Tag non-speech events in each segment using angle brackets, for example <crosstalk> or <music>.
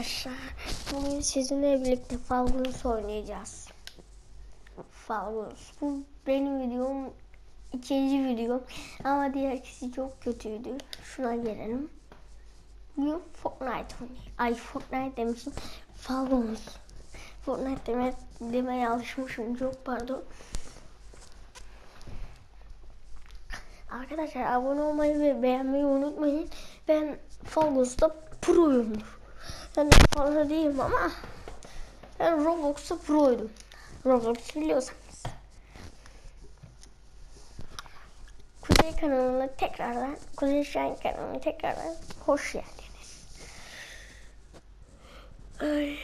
arkadaşlar. Bugün sizinle birlikte Falcons oynayacağız. Falcons. Bu benim videom. ikinci videom. Ama diğer ikisi çok kötüydü. Şuna gelelim. Bugün Fortnite oynayacağız. Ay Fortnite demişim. Falcons. Fortnite deme, demeye alışmışım. Çok pardon. Arkadaşlar abone olmayı ve beğenmeyi unutmayın. Ben Falgos'ta pro'yumdur. Ben fazla değilim ama ben Roblox'ta pro'ydum. Roblox biliyorsanız. Kuzey kanalına tekrardan, Kuzey Şahin kanalına tekrardan hoş geldiniz. Ay.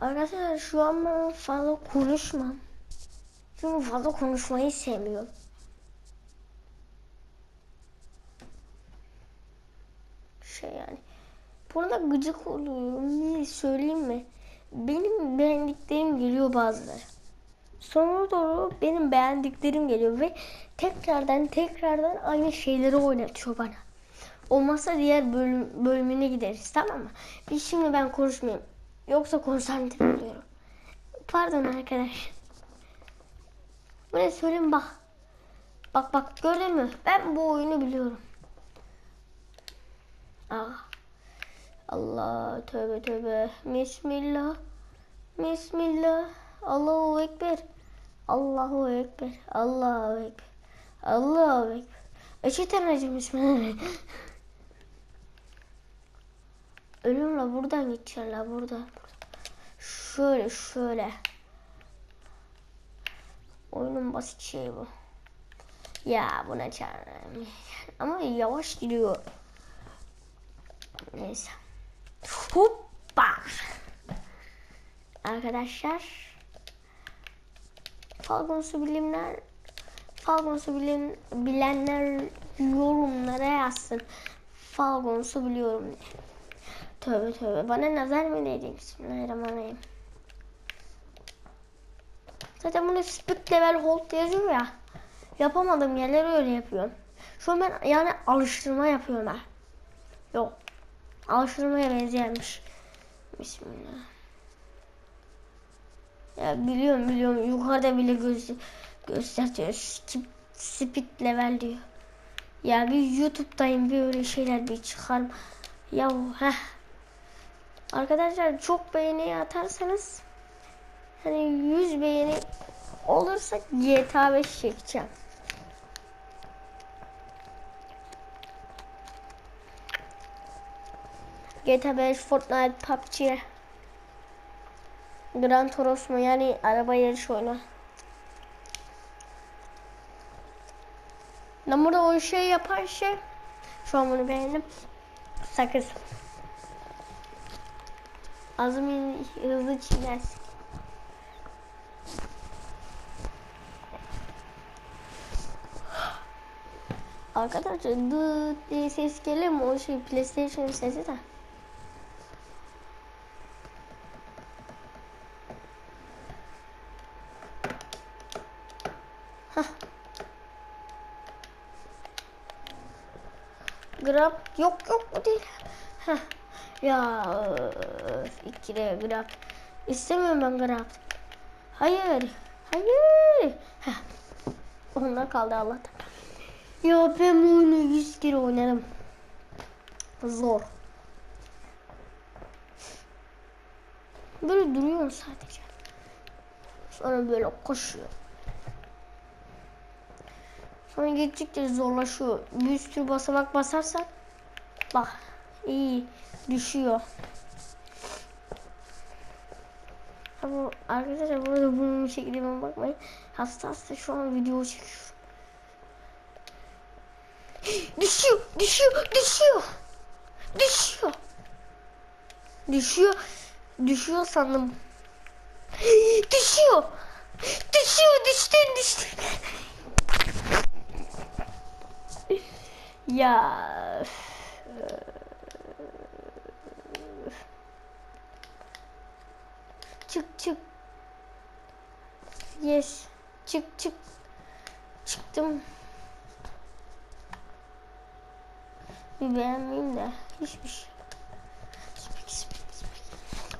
Arkadaşlar şu an ben fazla konuşmam. Çünkü fazla konuşmayı sevmiyorum. şey yani. Burada gıcık oluyorum. Niye söyleyeyim mi? Benim beğendiklerim geliyor bazıları. Sonra doğru benim beğendiklerim geliyor ve tekrardan tekrardan aynı şeyleri oynatıyor bana. Olmazsa diğer bölüm, bölümüne gideriz tamam mı? Biz şimdi ben konuşmayayım. Yoksa konsantre oluyorum. <laughs> Pardon arkadaş. Bu ne söyleyeyim bak. Bak bak gördün mü? Ben bu oyunu biliyorum. Ah. Allah tövbe tövbe. Bismillah. Bismillah. Allahu Ekber. Allahu Ekber. Allahu Ekber. Allahu Ekber. Eşitten acım Bismillah. Ölümle buradan la buradan. Şöyle şöyle. Oyunun basit şey bu. Ya buna çağırırım. Ama yavaş gidiyor. Neyse. Hoppa. Arkadaşlar. Falcons'u bilimler Falcons'u bilim, bilenler yorumlara yazsın. Falcons'u biliyorum diye. Tövbe tövbe. Bana nazar mı değecek? Bismillahirrahmanirrahim. Zaten bunu speed level hold yazıyor ya. Yapamadığım yerleri öyle yapıyorum. Şu an ben yani alıştırma yapıyorum ha. Yok. Alıştırmaya benzermiş. Bismillah. Ya biliyorum biliyorum yukarıda bile göz gösteriyor. Skip, speed level diyor. Ya bir YouTube'dayım bir öyle şeyler bir çıkarım. Ya heh. Arkadaşlar çok beğeni atarsanız hani 100 beğeni olursa GTA 5 çekeceğim. GTA 5, Fortnite, PUBG, Gran Turismo yani araba yarışı oyunu. Ben o şey yapan şey şu an bunu beğendim. Sakız. Azmi hızlı çiğnersin. Arkadaşlar dı diye ses gelir mi? O şey PlayStation sesi de. Grab yok yok bu değil. Heh. Ya ikide grab. İstemiyorum ben grab. Hayır. Hayır. Heh. Onlar kaldı Allah'tan. Ya ben bu oyunu 100 kere oynarım. Zor. Böyle duruyorum sadece. Sonra böyle koşuyor. Sonra gittikçe zorlaşıyor. Bir sürü basamak basarsak bak iyi düşüyor. Ama arkadaşlar burada bunun şekline bakmayın. Hasta hasta şu an video çekiyorum. düşüyor, düşüyor, düşüyor. Düşüyor. Düşüyor. Düşüyor sandım. düşüyor. Düşüyor, düştün, düştün. Ya. Çık çık. Yes. Çık çık. Çıktım. Bir beğenmeyeyim de hiçbir şey.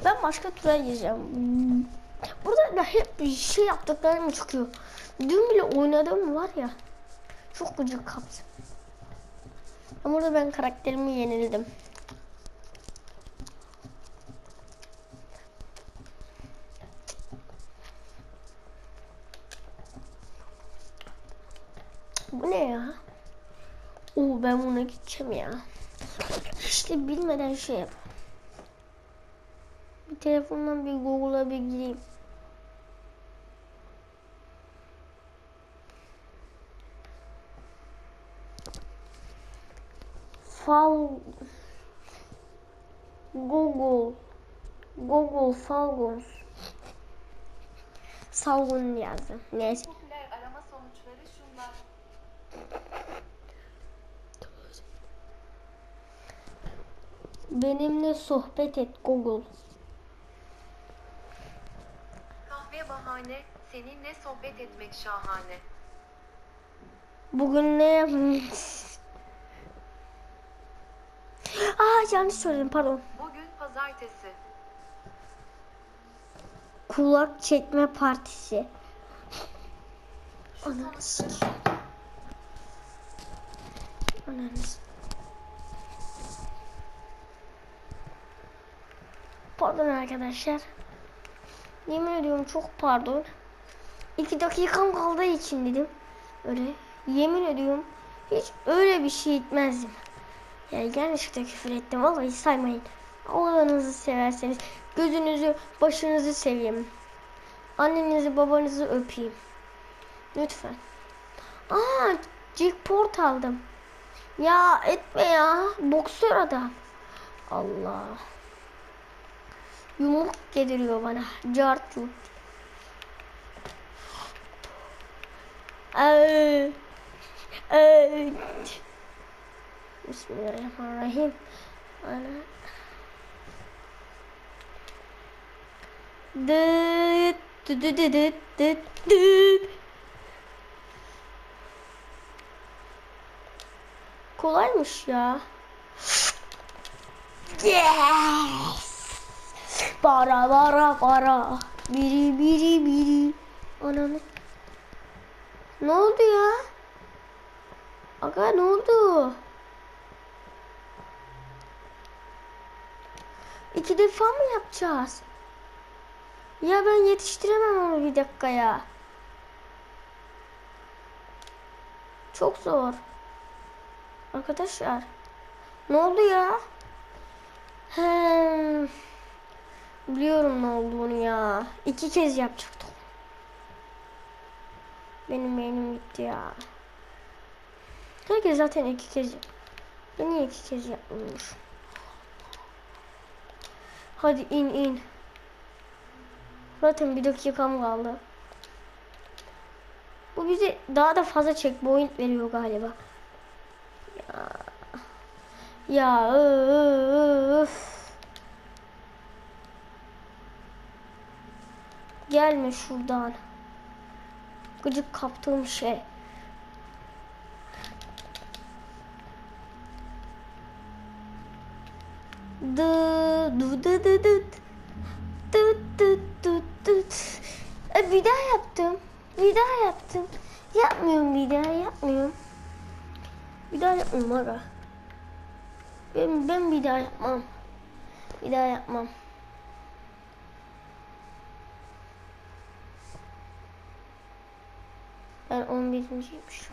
Ben başka tura gireceğim. Burada da hep bir şey yaptıklarım çıkıyor. Dün bile oynadım var ya. Çok gıcık kaptım. Ama burada ben karakterimi yenildim. Bu ne ya? Oo ben buna gideceğim ya. İşte bilmeden şey yap. Bir telefondan bir Google'a bir gireyim. Fal Google Google Falcons Salgon yazdım. Neyse. Benimle sohbet et Google. Kahve bahane, seninle sohbet etmek şahane. Bugün ne yapmış? <laughs> Aa yanlış söyledim pardon. Bugün pazartesi. Kulak çekme partisi. Ananı sikeyim. Ananı s- Pardon arkadaşlar. Yemin ediyorum çok pardon. İki dakikam kaldığı için dedim. Öyle. Yemin ediyorum hiç öyle bir şey etmezdim. Yani yanlışlıkla küfür ettim. Vallahi saymayın. Allah'ınızı severseniz gözünüzü başınızı seveyim. Annenizi babanızı öpeyim. Lütfen. Aa, jackpot aldım. Ya etme ya. Boksör adam. Allah. Yumruk gediriyor bana. Cart. Ay. Ay. Bismillahirrahmanirrahim. Ana. Dıt dıt dıt dıt dıt dıt. Kolaymış ya. Yes. Para para para. Biri biri biri. Ananı. Ne oldu ya? Aga ne oldu? İki defa mı yapacağız? Ya ben yetiştiremem onu bir dakikaya. Çok zor. Arkadaşlar. Ne oldu ya? He. Biliyorum ne olduğunu ya. İki kez yapacaktık. Benim beynim gitti ya. Herkes zaten iki kez. Ben niye iki kez yapmamış? Hadi in in. Zaten bir dakikam kaldı. Bu bize daha da fazla checkpoint veriyor galiba. Ya. Ya öf. Gelme şuradan. Gıcık kaptığım şey. Dı dı dı dı dı dı dı dı dı e, bir daha yaptım. Bir daha yaptım. Yapmıyorum bir daha yapmıyorum. Bir daha yapmam aga. Ben, ben bir daha yapmam. Bir daha yapmam. Ben 11.ymiş.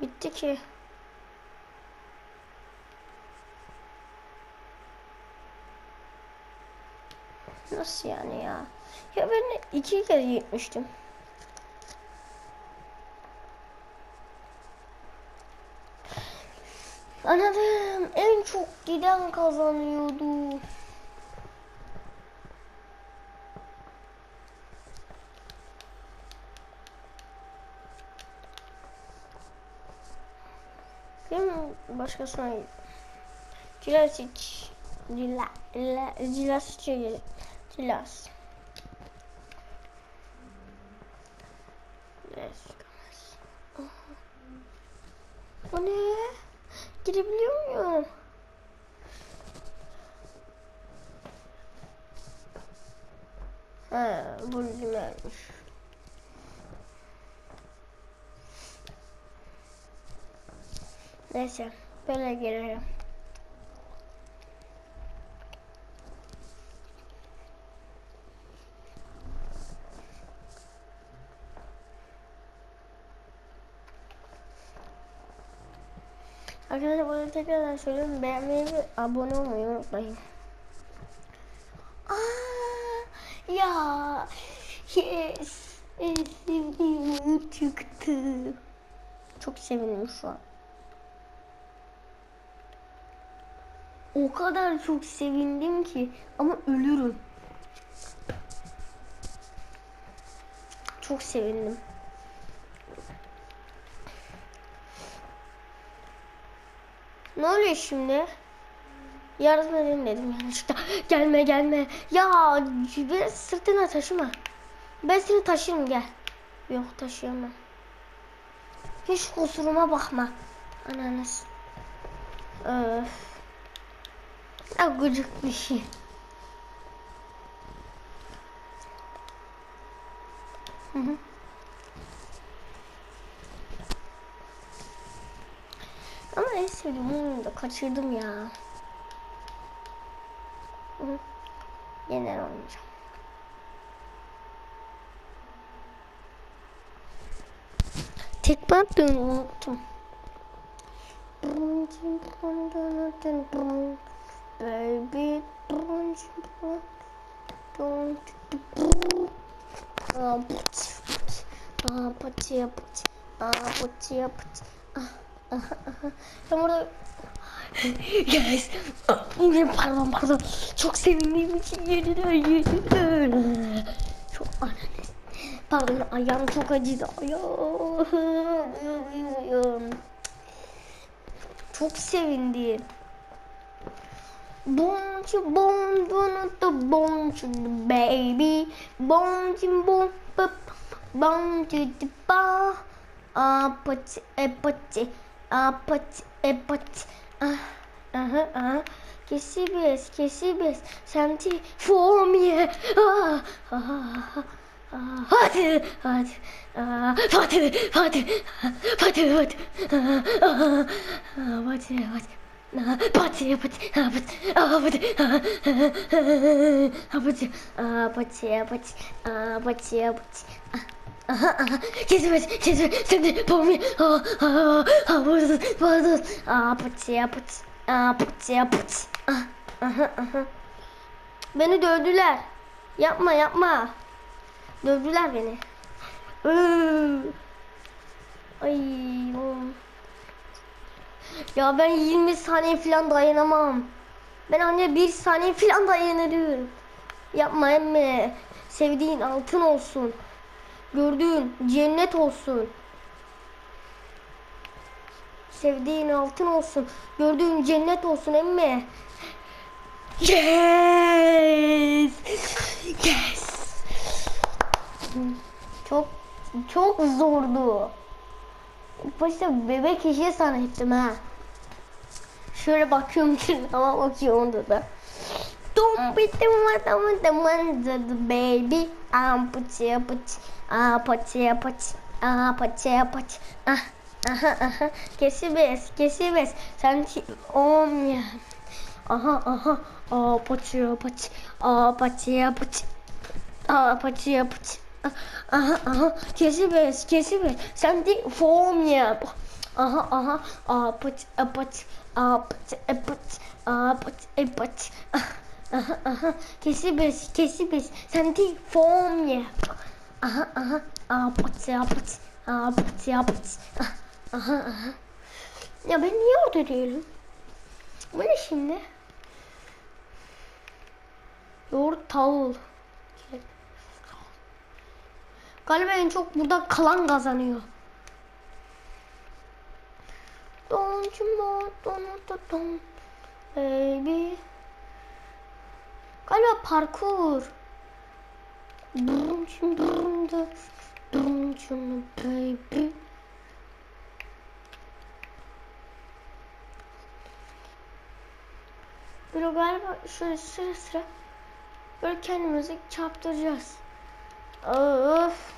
Bitti ki. Nasıl yani ya? Ya ben iki kere gitmiştim. Anladım. En çok giden kazanıyordu. Benim başkasına Jurassic. Jula, la, Jurassic. Silas. Neyse. O ne? Girebiliyor muyum? Ha, buldum vermiş. Neyse, böyle girelim. Arkadaşlar bunu tekrardan söylüyorum. Beğenmeyi ve abone olmayı unutmayın. Aa, ya yes. Sevdiğim çıktı. Çok sevindim şu an. O kadar çok sevindim ki ama ölürüm. Çok sevindim. Ne oluyor şimdi? Yardım edeyim dedim yanlışlıkla. Gelme gelme. Ya ben sırtına taşıma. Ben seni taşırım gel. Yok taşıyamam. Hiç kusuruma bakma. Ananas. Öf. Ya gıcık bir şey. Hı hı. kaçırdım oğlum da kaçırdım ya. Yeniden oynayacağım. Tek attığını unuttum. Baby Ah, put, put, ah, put, put, ah, put, put, ah. Ben burada... yes. Ah, Pardon, pardon. Çok sevindiğim için yeniden yeniden. Çok ananı. Pardon, ayağım çok acıdı. Ayağım. Çok sevindim. Boncu bon bunu da boncu baby boncu bon pop boncu ba apati epati apati epati ah aha aha. Kesibes kesibes senti for me ah ah hadi hadi. Hadi hadi hadi hadi. Hadi hadi. Pati, pati, pati, pati, pati, pati, pati, pati, pati. Aha, aha, kesmez, kesmez, sen de pomi, ah, ah, ah, pardon, pardon, ah, pati, pati, ah, pati, pati, ah, aha, aha. Beni dövdüler. Yapma, yapma. Dövdüler beni. Ay. Ya ben 20 saniye falan dayanamam. Ben ancak bir saniye falan dayanırım. Yapma emme. Sevdiğin altın olsun. Gördüğün cennet olsun. Sevdiğin altın olsun. Gördüğün cennet olsun emme. Yes! Yes! Çok çok zordu. İlk başta bebek işi zannettim ha. Şöyle bakıyorum ki <laughs> ama bakıyorum onda da. Stupid teman-teman the baby. Um, puci, puci, ah, puci, puci, ah, puci, ah, puci, ah, ah, ah. Aha aha. Kesibes kesibes sen om ya. Aha aha. Aa paçı paçı aa paçı paçı aa paçı paçı aha aha. Kesibes kesibes sen de form ya. Aha aha. Aa paçı paçı aa paçı paçı aa paçı paçı Aha aha kesibes kesibes de form yap. Aha aha apıç apıç apıç apıç. Aha aha. Ya ben niye orada değilim? Bu ne şimdi? Yoğurt tavul. Galiba en çok burada kalan kazanıyor. Don't you want, don't, don't. baby. Galiba parkur. Durumcum durumda. Durumcum baby. Böyle galiba şöyle sıra sıra böyle kendimizi çarptıracağız. Of.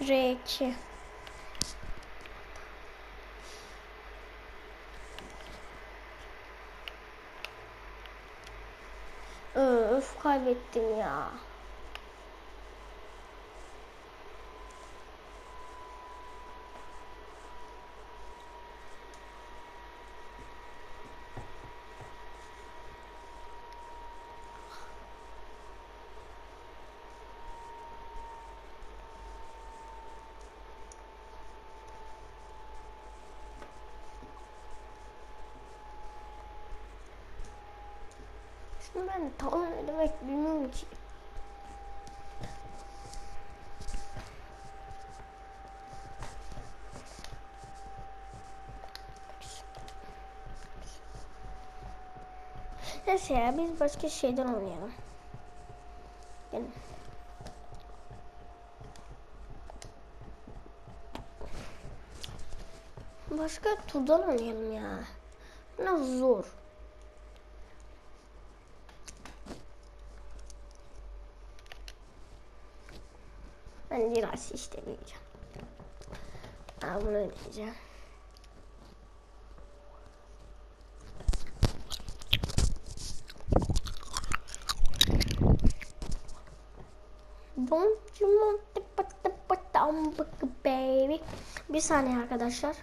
R2 Öf kaybettim ya. Şimdi ben demek bilmiyorum ki. Neyse ya biz başka şeyden oynayalım. Gelin. Başka turdan oynayalım ya. Biraz zor. Ben biraz istemeyeceğim. Ben bunu ödeyeceğim. Don't you want to put the baby? Bir saniye arkadaşlar.